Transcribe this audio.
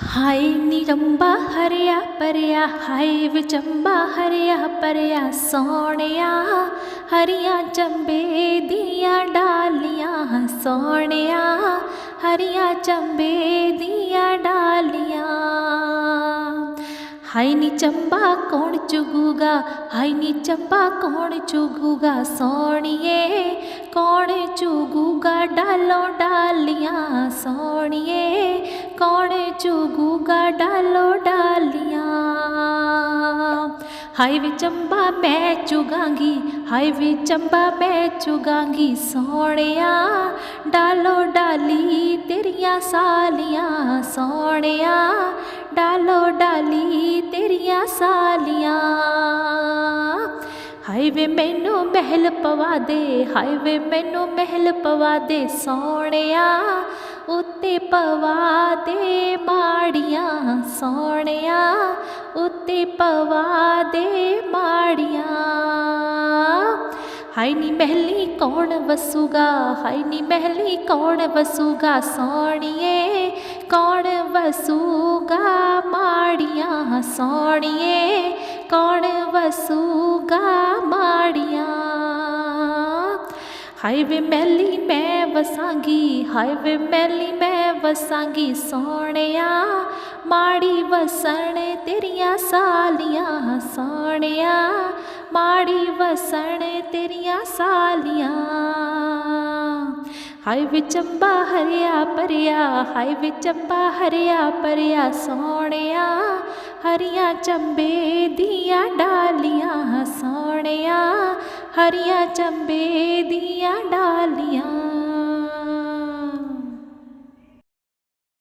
ਹਾਏ ਨੀ ਰੰਬਾ ਹਰਿਆ ਪਰਿਆ ਹਾਏ ਵਿਚੰਬਾ ਹਰਿਆ ਪਰਿਆ ਸੋਹਣਿਆ ਹਰੀਆਂ ਚੰਬੇ ਦੀਆਂ ਡਾਲੀਆਂ, ਸੋਹਣਿਆ ਹਰੀਆਂ ਚੰਬੇ ਦੀਆਂ ਡਾਲੀਆਂ। ਹਾਏ ਨੀ ਚੰਬਾ ਕੌਣ ਚੁਗੂਗਾ, ਹਾਏ ਨੀ ਚੰਬਾ ਕੌਣ ਚੁਗੂਗਾ, ਸੋਹਣੀਏ ਕੌਣ ਚੁਗੂਗਾ ਡਾਲੋ ਡਾਲੀਆਂ, ਸੋਹਣੀਏ ਚੁਗੂਗਾ ਡਾਲੋ ਡਾਲੀਆਂ। ਹਾਈ ਵੇ ਚੰਬਾ ਮੈਂ ਚੁਗਾਂਗੀ, ਹਾਏ ਵੇ ਚੰਬਾ ਮੈਂ ਚੁਗਾਂਗੀ ਸੋਹਣਿਆ। ਡਾਲੋ ਡਾਲੀ ਤੇਰੀਆਂ ਸਾਲੀਆਂ, ਸੋਹਣਿਆ। ਡਾਲੋ ਡਾਲੀ ਤੇਰੀਆਂ ਸਾਲੀਆਂ। ਹਾਏ ਵੇ ਮੈਨੂੰ ਮਹਿਲ ਪਵਾ ਦੇ ਹਾਏ ਵੇ ਮੈਨੂੰ ਮਹਿਲ ਪਵਾ ਦੇ ਸੋਹਣਿਆ, ਉੱਤੇ ਪਵਾ ਦੇ ਮਾੜੀਆਂ ਸੋਹਣਿਆ, ਉੱਤੇ ਪਵਾ ਦੇ ਮਾੜੀਆਂ। ਹਾਏ ਨੀ ਮਹਿਲੀ ਕੌਣ ਵਸੂਗਾ, ਹਾਏ ਨੀ ਮਹਿਲੀ ਕੌਣ ਵਸੂਗਾ ਸੋਹਣੀਏ, ਕੌਣ ਵਸੂਗਾ ਮਾੜੀਆਂ ਸੋਹਣੀਏ ਕੌਣ ਵਸੂਗਾ ਮਾੜੀਆਂ? ਹਾਏ ਵੇ ਮੈਲੀ ਮੈਂ ਵਸਾਂਗੀ, ਹਾਏ ਵੇ ਮੈਲੀ ਮੈਂ ਵਸਾਂਗੀ ਸੋਹਣਿਆ। ਮਾੜੀ ਵਸਣ ਤੇਰੀਆਂ ਸਾਲੀਆਂ ਸੋਹਣਿਆ ਮਾੜੀ ਵਸਣ ਤੇਰੀਆਂ ਸਾਲੀਆਂ ਹਾਈ ਵੇ ਚੰਬਾ ਹਰਿਆ ਪਰਿਆ ਹਾਈ ਵੇ ਚੰਬਾ ਹਰਿਆ ਪਰਿਆ ਸੋਹਣਿਆ, ਹਰੀਆਂ ਚੰਬੇ ਦੀਆਂ ਡਾਲੀਆਂ ਸੋਹਣਿਆ ਹਰੀਆਂ ਚੰਬੇ ਦੀਆਂ ਡਾਲੀਆਂ।